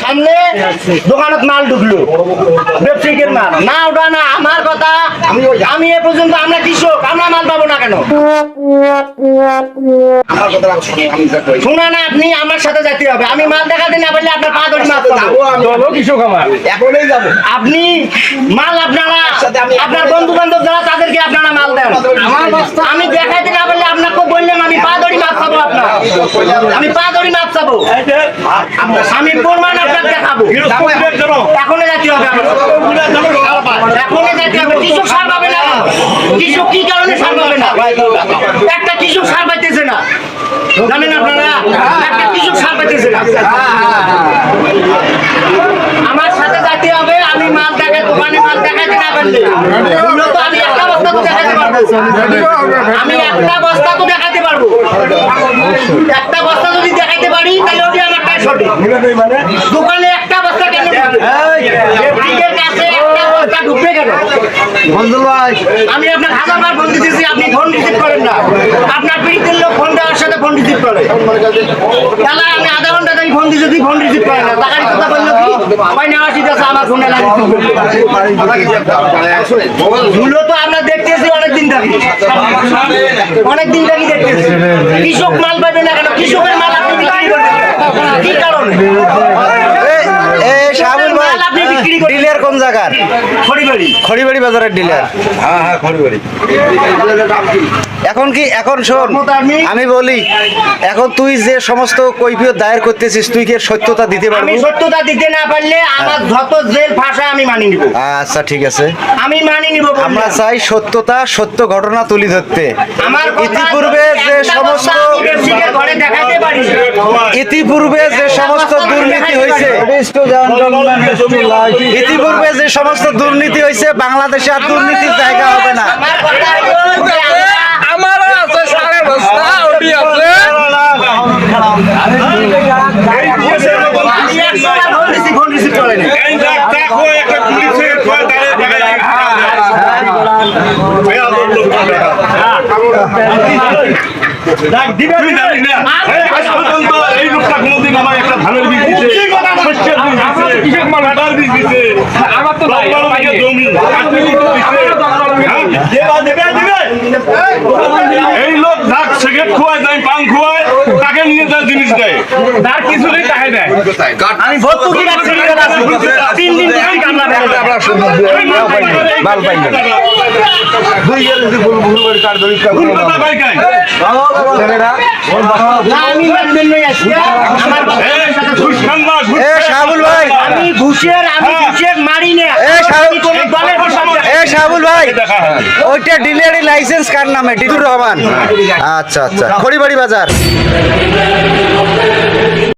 সামনে দোকানত মাল ঢুকলো। ব্যবসায়িকের মাল। না ওটা না আমার কথা। আমি এ পর্যন্ত আমরা কৃষক আমরা মাল পাবো না কেন? আমার কথা রাখো, আমি যা কই। শোনা না আপনি আমার সাথে যেতে হবে। আমি মাল দেখাতে না পারলে আপনার পা ধরে মাল পাবো যাব আমি। এখনই যাব। আপনি মাল আপনারা আপনার বন্ধু বান্ধব যারা তাদেরকে আপনারা মাল দেন। আমি দেখাইতে না পারলে আপনাকে বললাম আমি পা ধরি মাপ চাবো আপনার আমি পা ধরি আমি প্রমাণ আপনার দেখাবো। যেতে হবে যেতে হবে। সার পাবে না। কি কারণে সার পাবে না? একটা কৃষক সার পাইতেছে না। জানেন আপনারা? একটা সার পাইতেছে না। আমার সাথে যাইতে হবে। আমি মাল দেখাই, দোকানে মাল দেখাইতে না পারলে। আমি একটা বস্তা তো দেখাতে পারব। আমি একটা বস্তা তো দেখাতে পারব একটা বস্তা যদি দেখাতে পারি তাহলে ওটি আমারটাই সঠিক দোকানে একটা বস্তা কেন ঢুকবে? এর কাছে একটা বস্তা ঢুকবে কেন আমি আপনার হাজারবার ফোন দিতেছি আপনি ফোন রিসিভ করেন না। আপনার পীড়িতের লোক ফোন দেওয়ার সাথে ফোন রিসিভ করে। তাহলে আমি আধা ঘণ্টা থেকে ফোন দিতেছি ফোন রিসিভ করে না। টাকার কথা বলল কি? ভাই নেওয়া ঠিক আছে আমার ফোনে মূলত আমরা দেখতেছি অনেকদিন থাকি অনেকদিন থাকি দেখতেছি। কৃষক মাল পাবে না কেন? কৃষকের মাল আপনি কি কারণে? জায়গার খড়িবাড়ি খড়িবাড়ি বাজারের ডিলার হ্যাঁ, হ্যাঁ, খড়িবাড়ি। এখন কি এখন শোন আমি বলি এখন তুই যে সমস্ত কৈফিয়ত দায়ের করতেছিস তুই কি সত্যতা দিতে আমি পারবি সত্যতা দিতে না পারলে আমার যত জেল ভাষা আমি মানি নিব। আচ্ছা ঠিক আছে। আমি মানি নিব আমরা চাই সত্যতা সত্য ঘটনা তুলি ধরতে। আমার ইতিপূর্বে যে সমস্ত কথা আমি ব্যবসায়ীদের ঘরে দেখাইতে পারি। ইতিপূর্বে হয়েছে? ইতিপূর্বে যে সমস্ত দুর্নীতি হয়েছে বাংলাদেশে আর দুর্নীতির জায়গা হবে না। আমারও আছে সাড়ে বস্তা ওটি আছে। আমি এই লোকটা কোনোদিন আমার একটা ধানের বীজ দিছে শস্যের বীজ দিছে কাটার বীজ দিছে আমার তো নাই, বারো বিঘা জমি কাটতে দিতে দিছে হ্যাঁ? এই লোক যাক সিগারেট খোয়ায় দেয় পান খোয়ায় তাকে নিয়ে যা জিনিস দেয় তার কিছু নেই তাহে দেয় আমি রাখছি, তিন দিন করে। মাল পাই না। উল্টোটা পাই কাই? না, আমি লেনদেন নই আজকে। আমার এই, ঘুষ খান না, ঘুষ এ শাহুল ভাই আমি ঘুষের আমি। ঘুষের মারি না এ শাহুল আমি কোনো এ শাহুল ভাই ওইটা ডিলারি লাইসেন্স কার নামে টিটুর রহমান আচ্ছা আচ্ছা খড়িবাড়ি বাজার